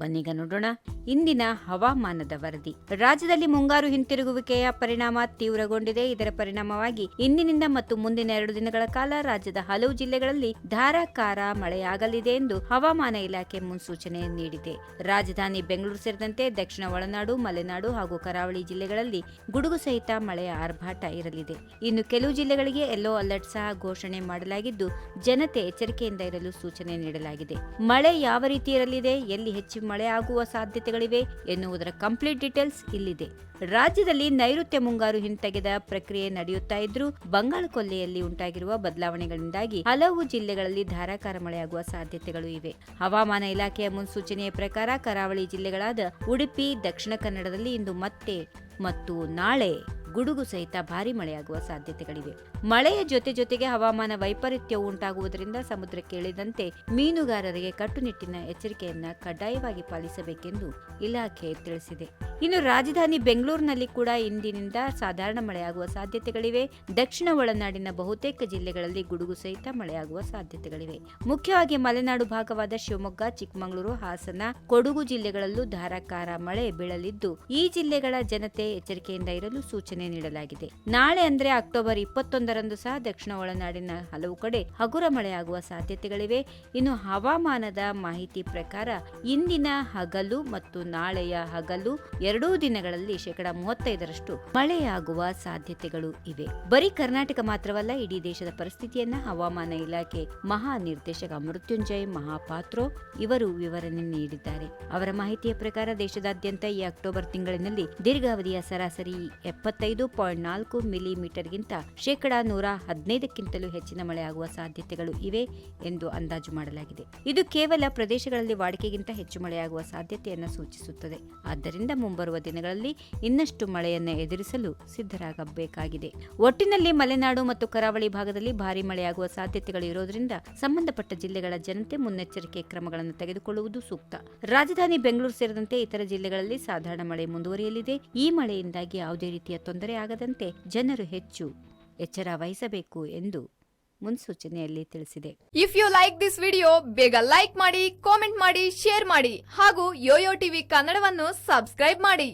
ಬನ್ನೀಗ ನೋಡೋಣ. ಇಂದಿನ ಹವಾಮಾನದ ವರದಿ. ರಾಜ್ಯದಲ್ಲಿ ಮುಂಗಾರು ಹಿಂತಿರುಗುವಿಕೆಯ ಪರಿಣಾಮ ತೀವ್ರಗೊಂಡಿದೆ. ಇದರ ಪರಿಣಾಮವಾಗಿ ಇಂದಿನಿಂದ ಮತ್ತು ಮುಂದಿನ ಎರಡು ದಿನಗಳ ಕಾಲ ರಾಜ್ಯದ ಹಲವು ಜಿಲ್ಲೆಗಳಲ್ಲಿ ಧಾರಾಕಾರ ಮಳೆಯಾಗಲಿದೆ ಎಂದು ಹವಾಮಾನ ಇಲಾಖೆ ಮುನ್ಸೂಚನೆ ನೀಡಿದೆ. ರಾಜಧಾನಿ ಬೆಂಗಳೂರು ಸೇರಿದಂತೆ ದಕ್ಷಿಣ ಒಳನಾಡು, ಮಲೆನಾಡು ಹಾಗೂ ಕರಾವಳಿ ಜಿಲ್ಲೆಗಳಲ್ಲಿ ಗುಡುಗು ಸಹಿತ ಮಳೆಯ ಆರ್ಭಾಟ ಇರಲಿದೆ. ಇನ್ನು ಕೆಲವು ಜಿಲ್ಲೆಗಳಿಗೆ ಯೆಲ್ಲೋ ಅಲರ್ಟ್ ಸಹ ಘೋಷಣೆ ಮಾಡಲಾಗಿದ್ದು, ಜನತೆ ಎಚ್ಚರಿಕೆಯಿಂದ ಇರಲು ಸೂಚನೆ ನೀಡಲಾಗಿದೆ. ಮಳೆ ಯಾವ ರೀತಿ ಇರಲಿದೆ, ಎಲ್ಲಿ ಹೆಚ್ಚು ಮಳೆ ಆಗುವ ಸಾಧ್ಯತೆಗಳಿವೆ ಎನ್ನುವುದರ ಕಂಪ್ಲೀಟ್ ಡೀಟೇಲ್ಸ್ ಇಲ್ಲಿದೆ. ರಾಜ್ಯದಲ್ಲಿ ನೈಋತ್ಯ ಮುಂಗಾರು ಹಿಂತೆಗೆದ ಪ್ರಕ್ರಿಯೆ ನಡೆಯುತ್ತಾ ಇದ್ರೂ ಬಂಗಾಳ ಕೊಲ್ಲಿಯಲ್ಲಿ ಉಂಟಾಗಿರುವ ಬದಲಾವಣೆಗಳಿಂದಾಗಿ ಹಲವು ಜಿಲ್ಲೆಗಳಲ್ಲಿ ಧಾರಾಕಾರ ಮಳೆಯಾಗುವ ಸಾಧ್ಯತೆಗಳು ಇವೆ. ಹವಾಮಾನ ಇಲಾಖೆಯ ಮುನ್ಸೂಚನೆಯ ಪ್ರಕಾರ ಕರಾವಳಿ ಜಿಲ್ಲೆಗಳಾದ ಉಡುಪಿ, ದಕ್ಷಿಣ ಕನ್ನಡದಲ್ಲಿ ಇಂದು ಮತ್ತೆ ಮತ್ತು ನಾಳೆ ಗುಡುಗು ಸಹಿತ ಭಾರಿ ಮಳೆಯಾಗುವ ಸಾಧ್ಯತೆಗಳಿವೆ. ಮಳೆಯ ಜೊತೆ ಜೊತೆಗೆ ಹವಾಮಾನ ವೈಪರೀತ್ಯವು ಉಂಟಾಗುವುದರಿಂದ ಸಮುದ್ರಕ್ಕೆ ಇಳಿದಂತೆ ಮೀನುಗಾರರಿಗೆ ಕಟ್ಟುನಿಟ್ಟಿನ ಎಚ್ಚರಿಕೆಯನ್ನ ಕಡ್ಡಾಯವಾಗಿ ಪಾಲಿಸಬೇಕೆಂದು ಇಲಾಖೆ ತಿಳಿಸಿದೆ. ಇನ್ನು ರಾಜಧಾನಿ ಬೆಂಗಳೂರಿನಲ್ಲಿ ಕೂಡ ಇಂದಿನಿಂದ ಸಾಧಾರಣ ಮಳೆಯಾಗುವ ಸಾಧ್ಯತೆಗಳಿವೆ. ದಕ್ಷಿಣ ಒಳನಾಡಿನ ಬಹುತೇಕ ಜಿಲ್ಲೆಗಳಲ್ಲಿ ಗುಡುಗು ಸಹಿತ ಮಳೆಯಾಗುವ ಸಾಧ್ಯತೆಗಳಿವೆ. ಮುಖ್ಯವಾಗಿ ಮಲೆನಾಡು ಭಾಗವಾದ ಶಿವಮೊಗ್ಗ, ಚಿಕ್ಕಮಗಳೂರು, ಹಾಸನ, ಕೊಡಗು ಜಿಲ್ಲೆಗಳಲ್ಲೂ ಧಾರಾಕಾರ ಮಳೆ ಬೀಳಲಿದ್ದು, ಈ ಜಿಲ್ಲೆಗಳ ಜನತೆ ಎಚ್ಚರಿಕೆಯಿಂದ ಇರಲು ಸೂಚನೆ ನೀಡಲಾಗಿದೆ. ನಾಳೆ ಅಂದ್ರೆ ಅಕ್ಟೋಬರ್ ಇಪ್ಪತ್ತೊಂದರಂದು ಸಹ ದಕ್ಷಿಣ ಒಳನಾಡಿನ ಹಲವು ಕಡೆ ಹಗುರ ಮಳೆಯಾಗುವ ಸಾಧ್ಯತೆಗಳಿವೆ. ಇನ್ನು ಹವಾಮಾನದ ಮಾಹಿತಿ ಪ್ರಕಾರ ಇಂದಿನ ಹಗಲು ಮತ್ತು ನಾಳೆಯ ಹಗಲು ಎರಡೂ ದಿನಗಳಲ್ಲಿ ಶೇಕಡಾ ಮೂವತ್ತೈದರಷ್ಟು ಮಳೆಯಾಗುವ ಸಾಧ್ಯತೆಗಳು ಇವೆ. ಬರೀ ಕರ್ನಾಟಕ ಮಾತ್ರವಲ್ಲ, ಇಡೀ ದೇಶದ ಪರಿಸ್ಥಿತಿಯನ್ನ ಹವಾಮಾನ ಇಲಾಖೆ ಮಹಾ ನಿರ್ದೇಶಕ ಮೃತ್ಯುಂಜಯ್ ಮಹಾಪಾತ್ರೋ ಇವರು ವಿವರಣೆ ನೀಡಿದ್ದಾರೆ. ಅವರ ಮಾಹಿತಿಯ ಪ್ರಕಾರ ದೇಶದಾದ್ಯಂತ ಈ ಅಕ್ಟೋಬರ್ ತಿಂಗಳಿನಲ್ಲಿ ದೀರ್ಘಾವಧಿಯ ಸರಾಸರಿ ಎಪ್ಪತ್ತೈದು ಪಾಯಿಂಟ್ ನಾಲ್ಕು ಮಿಲಿಮೀಟರ್ಗಿಂತ ಶೇಕಡಾ ನೂರ ಹದಿನೈದಕ್ಕಿಂತಲೂ ಹೆಚ್ಚಿನ ಮಳೆಯಾಗುವ ಸಾಧ್ಯತೆಗಳು ಇವೆ ಎಂದು ಅಂದಾಜು ಮಾಡಲಾಗಿದೆ. ಇದು ಕೇವಲ ಪ್ರದೇಶಗಳಲ್ಲಿ ವಾಡಿಕೆಗಿಂತ ಹೆಚ್ಚು ಮಳೆಯಾಗುವ ಸಾಧ್ಯತೆಯನ್ನು ಸೂಚಿಸುತ್ತದೆ. ಆದ್ದರಿಂದ ಮುಂಬರುವ ದಿನಗಳಲ್ಲಿ ಇನ್ನಷ್ಟು ಮಳೆಯನ್ನು ಎದುರಿಸಲು ಸಿದ್ಧರಾಗಬೇಕಾಗಿದೆ. ಒಟ್ಟಿನಲ್ಲಿ ಮಲೆನಾಡು ಮತ್ತು ಕರಾವಳಿ ಭಾಗದಲ್ಲಿ ಭಾರಿ ಮಳೆಯಾಗುವ ಸಾಧ್ಯತೆಗಳು ಇರೋದ್ರಿಂದ ಸಂಬಂಧಪಟ್ಟ ಜಿಲ್ಲೆಗಳ ಜನತೆ ಮುನ್ನೆಚ್ಚರಿಕೆ ಕ್ರಮಗಳನ್ನು ತೆಗೆದುಕೊಳ್ಳುವುದು ಸೂಕ್ತ. ರಾಜಧಾನಿ ಬೆಂಗಳೂರು ಸೇರಿದಂತೆ ಇತರ ಜಿಲ್ಲೆಗಳಲ್ಲಿ ಸಾಧಾರಣ ಮಳೆ ಮುಂದುವರಿಯಲಿದೆ. ಈ ಮಳೆಯಿಂದಾಗಿ ಯಾವುದೇ ರೀತಿಯ ತೊಂದರೆ ಆಗದಂತೆ ಜನರು ಹೆಚ್ಚು ಎಚ್ಚರ ವಹಿಸಬೇಕು ಎಂದು ಮುನ್ಸೂಚನೆಯಲ್ಲಿ ತಿಳಿಸಿದೆ. If you like this video ಬೇಗ ಲೈಕ್ ಮಾಡಿ ಕಾಮೆಂಟ್ ಮಾಡಿ ಶೇರ್ ಮಾಡಿ ಹಾಗೂ ಯೋಯೋ ಟಿವಿ ಕನ್ನಡವನ್ನು ಸಬ್ಸ್ಕ್ರೈಬ್ ಮಾಡಿ.